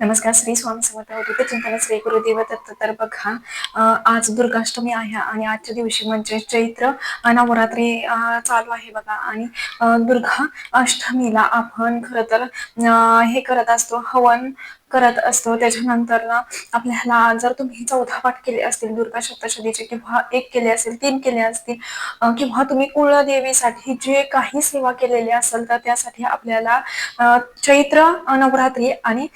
नमस्कार श्री स्वामी समर्थ होते चिंतन श्री गुरुदेव दत्त तर बघा आज दुर्गाष्टमी आहे आणि आजच्या दिवशी म्हणजे चैत्र नवरात्री चालू आहे बघा. आणि दुर्गा अष्टमीला आपण खर तर हे करत असतो. हवन करत असतो. त्याच्यानंतर ना आपल्याला जर तुम्ही चौदा पाठ केले असतील दुर्गा सप्तशतीचे किंवा एक केले असतील तीन केले असतील किंवा तुम्ही कुळदेवीसाठी जे काही सेवा केलेली असेल तर त्यासाठी आपल्याला चैत्र नवरात्री आणि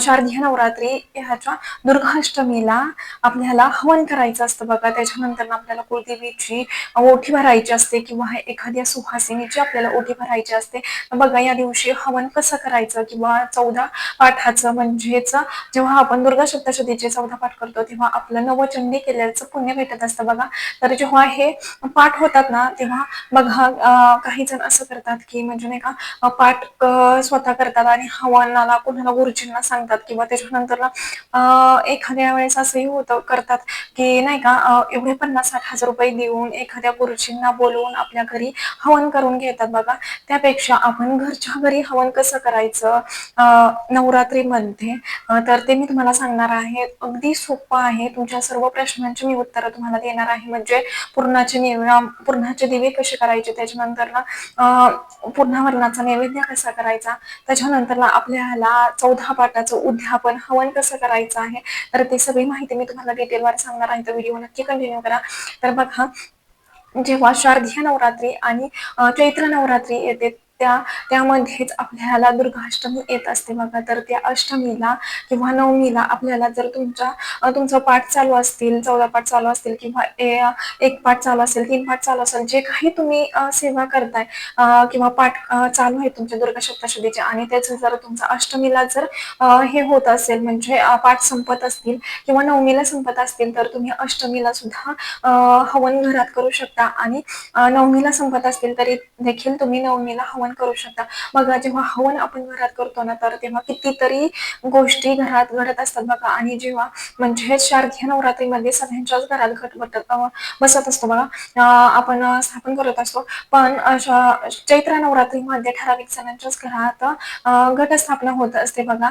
शारदीय नवरात्री ह्याच्या दुर्गाष्टमीला आपल्याला हवन करायचं असतं बघा. त्याच्यानंतर आपल्याला कुलदेवीची ओठी भरायची असते किंवा एखाद्या सुहासिनीची आपल्याला ओठी भरायची असते. बघा या दिवशी हवन कसं करायचं किंवा चौदा पाठाचं म्हणजे म्हणजेच जेव्हा आपण दुर्गा सप्तशतीचे चौदा पाठ करतो तेव्हा आपलं नवचंडी केल्याचं पुण्य भेटत असतं बघा. तर जेव्हा हे पाठ होतात ना तेव्हा बघा काही जण असं करतात की म्हणजे नाही का पाठ स्वतः करतात आणि हवनाला कुणाला गुरुजींना सांगतात किंवा त्याच्यानंतर एखाद्या वेळेस असंही होतं करतात की नाही का एवढे पन्नास साठ हजार रुपये देऊन एखाद्या गुरुजींना बोलवून आपल्या घरी हवन करून घेतात बघा. त्यापेक्षा आपण घरच्या घरी हवन कसं करायचं? नवरात्रीमध्ये तर ते मी तुम्हाला सांगणार आहे. अगदी सोपं आहे. तुमच्या सर्व प्रश्नांची मी उत्तरं तुम्हाला देणार आहे. म्हणजे पूर्णाचे निव पूर्णाचे दिवे कसे करायचे? त्याच्यानंतर ना पूर्णावरणाचा नैवेद्य कसा करायचा? त्याच्यानंतर आपल्याला चौदा पाठाचं उद्यापन हवन कसं करायचं आहे? तर ते सगळी माहिती मी तुम्हाला डिटेलवर सांगणार आहे. तर व्हिडिओ नक्की कंटिन्यू करा. तर बघा जेव्हा शारदीय नवरात्री आणि चैत्र नवरात्री येते त्या त्यामध्येच आपल्याला दुर्गाष्टमी येत असते बघा. तर त्या अष्टमीला किंवा नवमीला आपल्याला जर तुमच्या तुमचं पाठ चालू असतील चौदा पाठ चालू असतील किंवा एक पाठ चालू असेल तीन पाठ चालू असेल जे काही तुम्ही सेवा करताय किंवा पाठ चालू आहे तुमच्या दुर्गा सप्तशुद्धीचे आणि त्याचं जर तुमचा अष्टमीला जर हे होत असेल म्हणजे पाठ संपत असतील किंवा नवमीला संपत असतील तर तुम्ही अष्टमीला सुद्धा हवन घरात करू शकता. आणि नवमीला संपत असतील तरी देखील तुम्ही नवमीला हवन करू शकता. बघा जेव्हा हवन आपण घरात करतो ना तर तेव्हा कितीतरी गोष्टी घरात घडत असतात बघा. आणि जेव्हा म्हणजे शारदीय नवरात्रीमध्ये सगळ्यांच्याच घरात घट बसत असतो बघा. आपण स्थापन करत असतो. पण चैत्र नवरात्रीमध्ये ठराविक जणांच्याच घरात घटस्थापना होत असते बघा.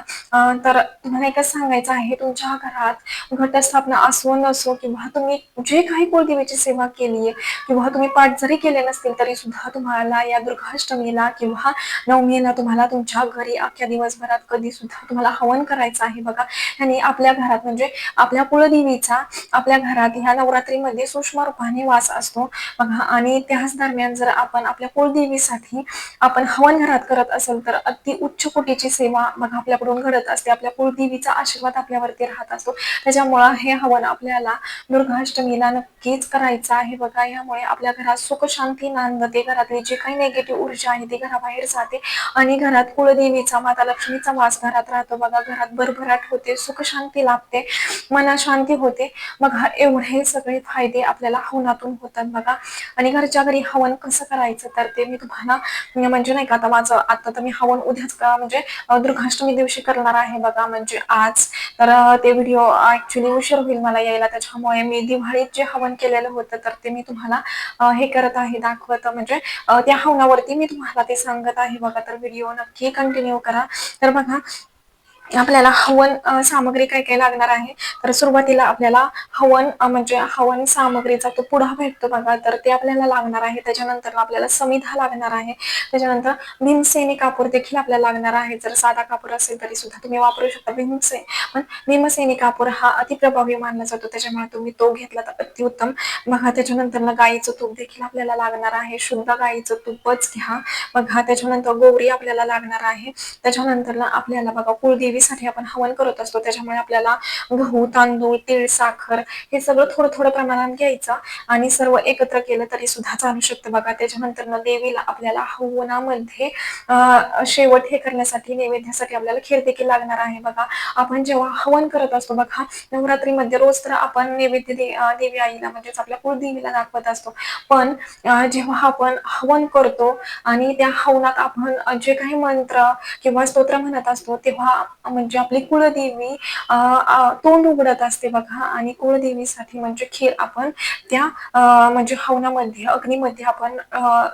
तर तुम्हाला एकच सांगायचं आहे तुमच्या घरात घटस्थापना असो नसो किंवा तुम्ही जे काही कुलदेवीची सेवा केली आहे किंवा तुम्ही पाठ जरी केले नसतील तरी सुद्धा तुम्हाला या दुर्गाष्टमीला किंवा नवमीला तुम्हाला तुमच्या घरी अख्ख्या दिवसभरात कधी सुद्धा तुम्हाला हवन करायचं आहे बघा. आणि आपल्या घरात म्हणजे आपल्या कुळदेवीचा आपल्या घरात ह्या नवरात्रीमध्ये सूक्ष्म रूपाने वास असतो बघा. आणि त्याच दरम्यान जर आपण आपल्या कुळदेवीसाठी आपण हवन घरात करत असेल तर अति उच्च कोटीची सेवा बघा आपल्याकडून घडत असते. आपल्या कुळदेवीचा आशीर्वाद आपल्यावरती राहत असतो. त्याच्यामुळं हे हवन आपल्याला दुर्गाष्टमीला नक्कीच करायचं आहे बघा. यामुळे आपल्या घरात सुख शांती नांदते घरातली जी काही निगेटिव्ह ऊर्जा आहे ती घराबाहेर जाते आणि घरात कुळदेवीचा माता लक्ष्मीचा वास घरात राहतो. बघा घरात भरभराट होते सुख शांती लाभते मना शांती होते. बघा एवढे सगळे फायदे आपल्याला हवनातून होतात बघा. आणि घरच्या घरी हवन कसं करायचं तर ते मी तुम्हाला म्हणजे नाही का आता माझं आता तर मी हवन उद्याच का म्हणजे दुर्गाष्टमी दिवशी करणार आहे बघा. म्हणजे आज तर ते व्हिडिओ ऍक्च्युली उशीर होईल मला यायला. त्याच्यामुळे मी दिवाळीत जे हवन केलेलं होतं तर ते मी तुम्हाला हे करत आहे दाखवत. म्हणजे त्या हवनावरती मी तुम्हाला ते सांगत आहे बघा तर व्हिडिओ नक्की कंटिन्यू करा. तर बघा आपल्याला हवन सामग्री काय काय लागणार आहे? तर सुरुवातीला आपल्याला हवन म्हणजे हवन सामग्रीचा तो पुढा भेटतो बघा. तर ते आपल्याला लागणार आहे. त्याच्यानंतर आपल्याला समिधा लागणार आहे. त्याच्यानंतर भीमसेनी कापूर देखील आपल्याला लागणार आहे. जर साधा कापूर असेल तरी सुद्धा तुम्ही वापरू शकता भीमसे पण भीमसेनी कापूर हा अतिप्रभावी मानला जातो. त्याच्यामुळे तुम्ही तो घेतला तर अतिउत्तम. बघा त्याच्यानंतर गाईचं तूप देखील आपल्याला लागणार आहे. शुद्ध गाईचं तूपच घ्या. बघा त्याच्यानंतर गोवरी आपल्याला लागणार आहे. त्याच्यानंतर आपल्याला बघा कुळदेवी देवीसाठी आपण हवन करत असतो. त्याच्यामुळे आपल्याला गहू तांदूळ तीळ साखर हे सगळं थोडं थोडं प्रमाणात घ्यायचं आणि सर्व एकत्र केलं तरी सुद्धा चालू शकतं. बघा त्याच्यानंतर देवीला आपल्याला हवनामध्ये शेवट हे करण्यासाठी नैवेद्यासाठी आपल्याला खीर देखील लागणार आहे. बघा आपण जेव्हा हवन करत असतो बघा नवरात्रीमध्ये रोज तर आपण नैवेद्य देवी आईला म्हणजेच आपल्या कुलदेवीला दाखवत असतो. पण जेव्हा आपण हवन करतो आणि त्या हवनात आपण जे काही मंत्र किंवा स्तोत्र म्हणत असतो तेव्हा म्हणजे आपली कुळदेवी तोंड उघडत असते बघा. आणि कुळदेवीसाठी म्हणजे खीर आपण त्या म्हणजे हवनामध्ये अग्नीमध्ये आपण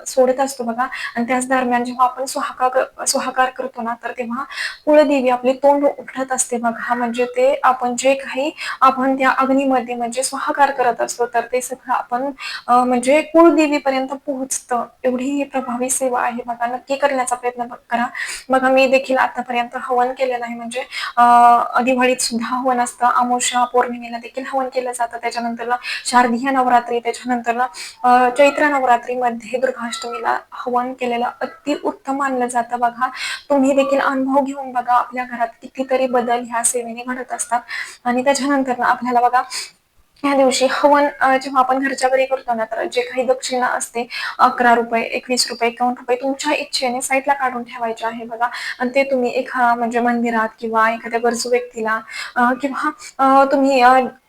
सोडत असतो बघा. आणि त्याच दरम्यान जेव्हा आपण सुहाकार सुहाकार करतो ना तर तेव्हा कुळदेवी आपले तोंड उघडत असते बघा. म्हणजे ते आपण जे काही आपण त्या अग्नीमध्ये म्हणजे सुहाकार करत असतो तर ते सगळं आपण म्हणजे कुळदेवीपर्यंत पोहोचतं. एवढी ही प्रभावी सेवा आहे बघा. नक्की करण्याचा प्रयत्न करा. बघा मी देखील आतापर्यंत हवन केलेलं आहे. म्हणजे दिवाळीत सुद्धा हवन असतं. अमावस्या पौर्णिमेला देखील हवन केलं जातं. त्याच्यानंतरला शारदीय नवरात्री त्याच्यानंतर चैत्र नवरात्रीमध्ये दुर्गाष्टमीला हवन केलेलं अति उत्तम मानलं जातं. बघा तुम्ही देखील अनुभव घेऊन बघा. आपल्या घरात कितीतरी बदल ह्या सेवेने घडत असतात. आणि त्याच्यानंतर ना आपल्याला बघा ह्या दिवशी हवन जेव्हा आपण घरच्या घरी करतो ना तर जे काही दक्षिणा असते अकरा रुपये एकवीस रुपये एकावन्न रुपये तुमच्या इच्छेने साईडला काढून ठेवायचे आहे बघा. आणि ते तुम्ही एका म्हणजे मंदिरात किंवा एखाद्या गरजू व्यक्तीला किंवा तुम्ही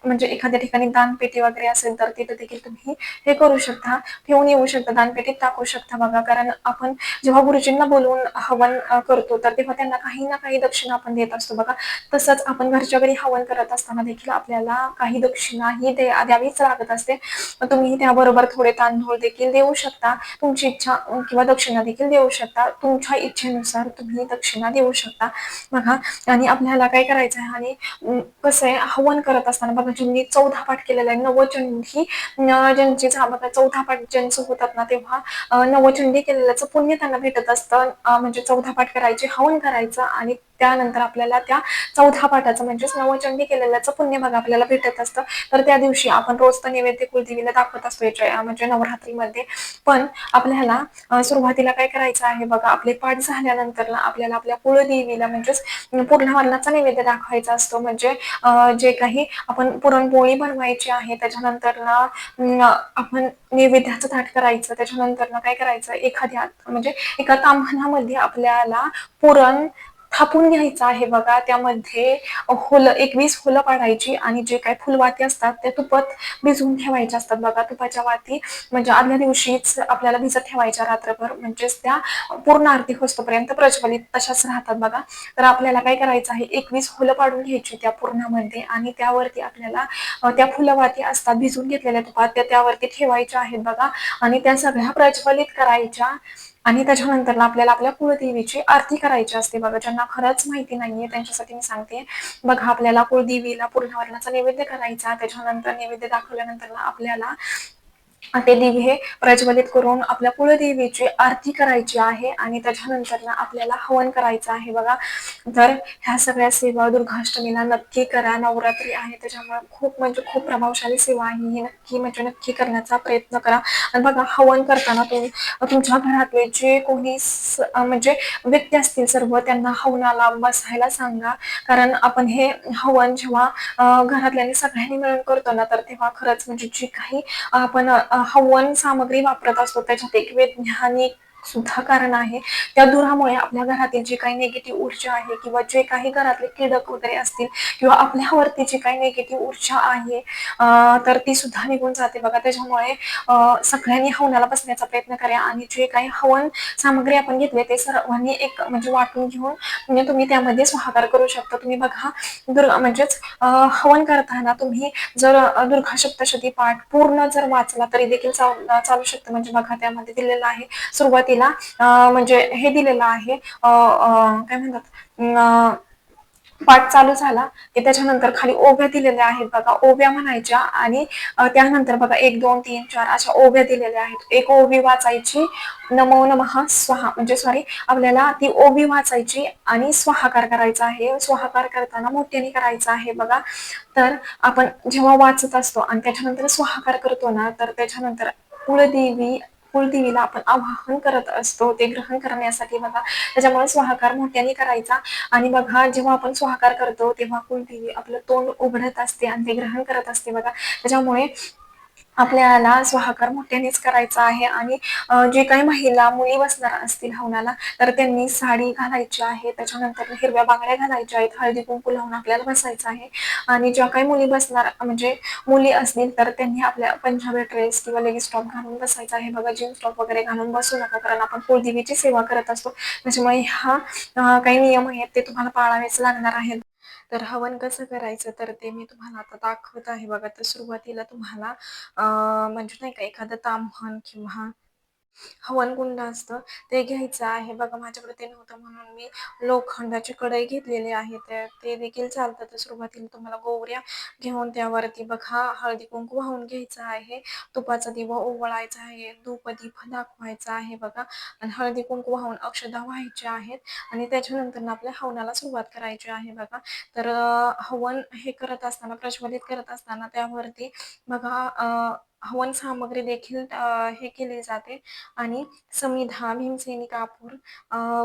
म्हणजे एखाद्या ठिकाणी दानपेटी वगैरे असेल तर तिथे देखील तुम्ही हे करू शकता. ठेवून येऊ शकता दानपेटीत टाकू शकता बघा. कारण आपण जेव्हा गुरुजींना बोलवून हवन करतो तर तेव्हा त्यांना काही ना काही दक्षिणा आपण देत असतो बघा. तसंच आपण घरच्या घरी हवन करत असताना देखील आपल्याला काही दक्षिणा ही ते द्यावीच लागत असते तुम्ही त्याबरोबर थोडे तांदूळ देखील देऊ शकता तुमची इच्छा किंवा दक्षिणा देखील देऊ शकता तुमच्या इच्छेनुसार तुम्ही दक्षिणा देऊ शकता. बघा आणि आपल्याला काय करायचं आहे आणि कसं आहे हवन करत असताना बघा ज्यांनी चौदा पाठ केलेला आहे नवचंडी ज्यांची बघा चौदा पाठ ज्यांचं होतात ना तेव्हा नवचंडी केलेल्याचं पुण्य त्यांना भेटत असतं. म्हणजे चौदा पाठ करायचे हवन करायचं आणि त्यानंतर आपल्याला त्या चौथा पाठाचं म्हणजेच नवचंडी केलेल्याचं पुण्य बघा आपल्याला भेटत असतं. तर त्या दिवशी आपण रोज तर नैवेद्य कुलदेवीला दाखवत असतो म्हणजे नवरात्रीमध्ये. पण आपल्याला सुरुवातीला काय करायचं आहे बघा आपले पाठ झाल्यानंतर ना आपल्याला आपल्या कुळदेवीला म्हणजेच पूर्णवर्णाचा नैवेद्य दाखवायचा असतो. म्हणजे जे काही आपण पुरणपोळी बनवायची आहे त्याच्यानंतर ना आपण नैवेद्याचं ताट करायचं त्याच्यानंतर ना काय करायचं? एखाद्या म्हणजे एका ताम्हणामध्ये आपल्याला पुरण थापून घ्यायचं आहे बघा. त्यामध्ये होलं एकवीस फुलं पाडायची आणि जे काही फुलवाती असतात त्या तुपात भिजवून ठेवायच्या असतात बघा. तुपाच्या वाती म्हणजे आदल्या दिवशीच आपल्याला भिजत ठेवायच्या रात्रभर. म्हणजेच त्या पूर्ण आरती होस्तपर्यंत प्रज्वलित तशाच राहतात बघा. तर आपल्याला काय करायचं आहे? एकवीस फुलं पाडून घ्यायची त्या पूर्णामध्ये आणि त्यावरती आपल्याला त्या फुलवाती असतात भिजून घेतलेल्या तुपात त्या त्यावरती ठेवायच्या आहेत बघा. आणि त्या सगळ्या प्रज्वलित करायच्या. आणि त्याच्यानंतर ना आपल्याला आपल्या कुलदेवीची आरती करायची असते. बघा ज्यांना खरंच माहिती नाहीये त्यांच्यासाठी मी सांगते. बघा आपल्याला कुलदेवीला पूर्णवर्णाचा नैवेद्य करायचा. त्याच्यानंतर नैवेद्य दाखवल्यानंतर ना आपल्याला ते दिवे प्रज्वलित करून आपल्या कुळदेवीची आरती करायची आहे आणि त्याच्यानंतर ना आपल्याला हवन करायचं आहे. बघा तर ह्या सगळ्या सेवा दुर्गाष्टमीला नक्की करा. नवरात्री आहे त्याच्यामुळे खूप म्हणजे खूप प्रभावशाली सेवा आहे. ही नक्की म्हणजे नक्की करण्याचा प्रयत्न करा. आणि बघा हवन करताना तुम्ही तुमच्या घरातले जे कोणी म्हणजे व्यक्ती असतील सर्व त्यांना हवनाला बसायला सांगा. कारण आपण हे हवन जेव्हा घरातल्याने सगळ्यांनी मिळून करतो ना तर तेव्हा खरंच म्हणजे जी काही आपण हवन सामग्री वापरत असतो. त्याच्यात एक वैज्ञानिक सुद्धा कारण आहे. त्या धुरामुळे आपल्या घरातील जी काही निगेटिव्ह ऊर्जा आहे किंवा जे काही घरातले किडक वगैरे असतील किंवा आपल्यावरती जी काही निगेटिव्ह ऊर्जा आहे तर ती सुद्धा निघून जाते. बघा त्याच्यामुळे सगळ्यांनी हवनाला बसण्याचा प्रयत्न करा आणि जे काही हवन सामग्री आपण घेतली ते सर्वांनी एक म्हणजे वाटून घेऊन म्हणजे तुम्ही त्यामध्ये सहकार करू शकता. तुम्ही बघा दुर्गा म्हणजेच हवन करताना तुम्ही जर दुर्गा सप्तशती पाठ पूर्ण जर वाचला तरी देखील चाल- चालू शकतं. म्हणजे बघा त्यामध्ये दिलेलं आहे सुरुवाती अ, म्हणजे हे दिलेलं आहे. काय म्हणतात? पाठ चालू झाला की त्याच्यानंतर खाली ओव्या दिलेल्या आहेत बघा. ओव्या म्हणायच्या आणि त्यानंतर बघा एक दोन तीन चार अशा ओव्या दिलेल्या आहेत. एक ओवी वाचायची. नमो नमः स्वाहा. म्हणजे सॉरी आपल्याला ती ओवी वाचायची आणि स्वाहाकार करायचा आहे. स्वाहाकार करताना मोठ्याने करायचा आहे बघा. तर आपण जेव्हा वाचत असतो आणि त्याच्यानंतर स्वाहाकार करतो ना तर त्याच्यानंतर कुळदेवी कुलदेवीला आपण आवाहन करत असतो ते ग्रहण करण्यासाठी बघा. त्याच्यामुळे स्वाहाकार मोठ्याने करायचा. आणि बघा जेव्हा आपण स्वाहाकार करतो तेव्हा कुलदेवी आपलं तोंड उघडत असते आणि ते ग्रहण करत असते बघा. त्याच्यामुळे आपल्याला स्वाहार मोठ्यानेच करायचा आहे आणि जे काही महिला मुली बसणार असतील हवनाला तर त्यांनी साडी घालायची आहे त्याच्यानंतर हिरव्या बांगड्या घालायच्या आहेत हळदी कुंकू लावून आपल्याला बसायचं आहे. आणि ज्या काही मुली बसणार म्हणजे मुली असतील तर त्यांनी आपल्या पंजाबी ड्रेस किंवा लेगिंग टॉप घालून बसायचा आहे. बघा जीन्स टॉप वगैरे घालून बसू नका कारण आपण कुलदेवीची सेवा करत असतो. त्याच्यामुळे हा काही नियम आहेत ते तुम्हाला पाळावेच लागणार आहेत. तर हवन कसं करायचं तर ते मी तुम्हाला आता दाखवत आहे. बघा तर सुरुवातीला तुम्हाला म्हणजे नाही का एखादं ताम्हण किंवा हवनकुंड असतं ते घ्यायचं आहे. बघा माझ्याकडे ते नव्हतं म्हणून मी लोखंडाची कढई घेतलेली आहे. तर ते देखील चालतं. तर सुरुवातीला तुम्हाला गोवऱ्या घेऊन त्यावरती बघा हळदी कुंकू वाहून घ्यायचं आहे. तुपाचा दिवा ओवळायचा आहे. धूप दीप दाखवायचा आहे बघा. आणि हळदी कुंकू वाहून अक्षदा व्हायचे आहेत. आणि त्याच्यानंतर आपल्या हवनाला सुरुवात करायची आहे बघा. तर हवन हे करत असताना प्रज्वलित करत असताना त्यावरती बघा हवन सामग्री देखील हे केली जाते. आणि समिधा भीमसेनी कापूर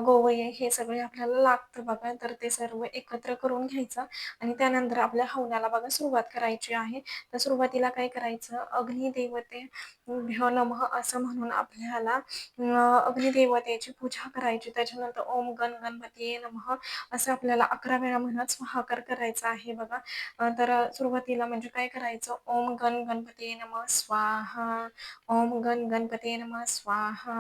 गोवये हे सगळे आपल्याला लागतं बघा. तर ते सर्व एकत्र करून घ्यायचं आणि त्यानंतर आपल्या हवनाला बघा सुरुवात करायची आहे. तर सुरुवातीला काय करायचं? अग्निदेवते भ्य नमः असं म्हणून आपल्याला अग्निदेवतेची पूजा करायची. त्याच्यानंतर ओम गण गणपती नमः असं आपल्याला अकरा वेळा म्हणत स्वाहाकार करायचा आहे बघा. तर सुरुवातीला म्हणजे काय करायचं? ओम गण गणपती नमः. स्वाहा। ओम गण गणपती नमः स्वाहा।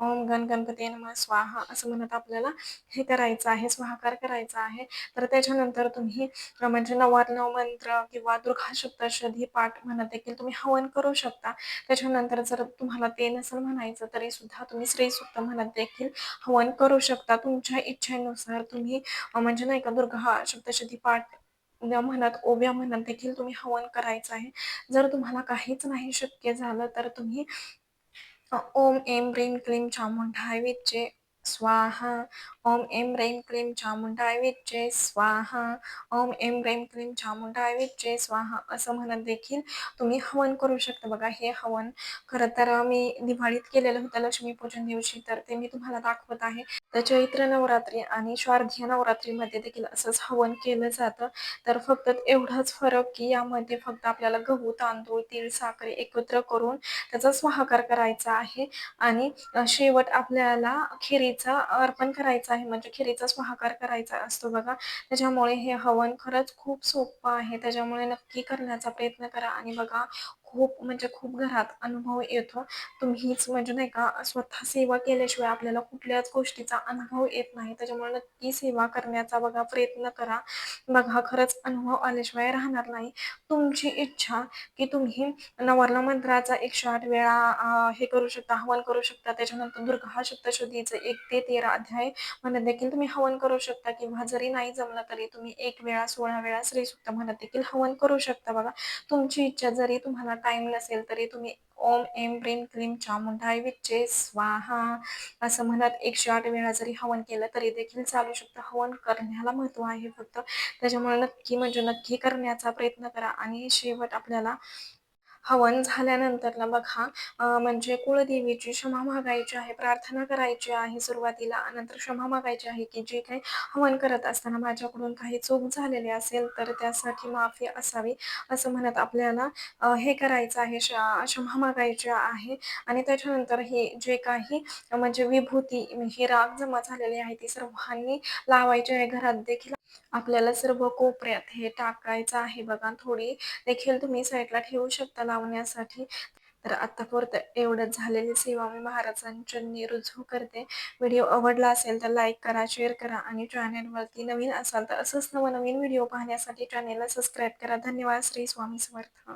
ओम गण गणपती नमः स्वाहा असं म्हणत आपल्याला हे करायचं आहे स्वाहाकार करायचा आहे. तर त्याच्यानंतर तुम्ही म्हणजे नव मंत्र किंवा दुर्गा सप्तशती पाठ म्हणत देखील तुम्ही हवन करू शकता. त्याच्यानंतर जर तुम्हाला ते नसेल म्हणायचं तरी सुद्धा तुम्ही श्री सुक्त म्हणत देखील हवन करू शकता. तुमच्या इच्छेनुसार तुम्ही म्हणजे नाही का दुर्गा सप्तशती पाठ म्हणत ओव्या म्हणत देखील तुम्ही हवन करायचं आहे. जर तुम्हाला काहीच नाही शक्य झालं तर तुम्ही ओम एम ह्रीम क्लीम चामुंडाय विच्चे स्वाहा। ओम एम रेम क्लीम चामुंडाय विच्चे स्वाहा। ओम एम रेम क्लीम चामुंडाय विच्चे स्वाहा। असं म्हणत देखील तुम्ही हवन करू शकता बघा हे हवन खरं तर मी दिवाळीत केलेलं होतं लक्ष्मीपूजन दिवशी तर ते मी तुम्हाला दाखवत आहे. तर चैत्र नवरात्री आणि श्वार्धीय नवरात्रीमध्ये देखील असंच हवन केलं जातं. तर फक्त एवढाच फरक की यामध्ये फक्त आपल्याला गहू तांदूळ तीळ साखर एकत्र करून त्याचा स्वाहाकार करायचा आहे. आणि शेवट आपल्याला खिरीचा अर्पण करायचा आहे. म्हणजे खिरीचा महाकार करायचा असतो बघा. त्याच्यामुळे हे हवन खरंच खूप सोपं आहे. त्याच्यामुळे नक्की करण्याचा प्रयत्न करा. आणि बघा खूप म्हणजे खूप घरात अनुभव येतो. तुम्हीच म्हणजे नाही का स्वतः सेवा केल्याशिवाय आपल्याला कुठल्याच गोष्टीचा अनुभव येत नाही. त्याच्यामुळे नक्की सेवा करण्याचा बघा प्रयत्न करा. बघा खरंच अनुभव आल्याशिवाय राहणार नाही. तुमची इच्छा की तुम्ही नवर्ण मंत्राचा एकशे आठ वेळा हे करू शकता हवन करू शकता. त्याच्यानंतर दुर्गा सप्तशुद्धीचं एक ते तेरा अध्याय म्हणत देखील तुम्ही हवन करू शकता. किंवा जरी नाही जमलं तरी तुम्ही एक वेळा सोळा वेळा श्रीसुक्त म्हणत देखील हवन करू शकता बघा. तुमची इच्छा जरी तुम्हाला टाइम नसेल तरी तुम्ही ओम एम ब्रीम क्लीम चामुंडाय विच्चे स्वाहा असं म्हणत एकशे आठ वेळा जरी हवन केलं तरी देखील चालू शकतं. हवन करण्याला महत्त्व आहे फक्त. त्याच्यामुळे नक्की म्हणजे नक्की करण्याचा प्रयत्न करा आणि शेवट आपल्याला हवन झाल्यानंतरला बघा म्हणजे कुळदेवीची क्षमा मागायची आहे प्रार्थना करायची आहे सुरुवातीला. नंतर क्षमा मागायची आहे की जे काही हवन करत असताना माझ्याकडून काही चूक झालेली असेल तर त्यासाठी माफी असावी असं म्हणत आपल्याला हे करायचं आहे क्षमा मागायची आहे. आणि त्याच्यानंतर हे जे काही म्हणजे विभूती ही राग जमा झालेली आहे ती सर्वांनी लावायची आहे. घरात देखील आपल्याला सर्व कोपऱ्यात हे टाकायचं आहे बघा. थोडी देखील तुम्ही साईडला ठेवू शकता लावण्यासाठी. तर आतापर्यंत एवढंच झालेली सेवा मी महाराजांच्या रुजू करते. व्हिडिओ आवडला असेल तर लाईक करा शेअर करा आणि चॅनेलवरती नवीन असाल तर असंच नवनवीन व्हिडिओ पाहण्यासाठी चॅनेलला सबस्क्राईब करा. धन्यवाद. श्री स्वामी समर्थ.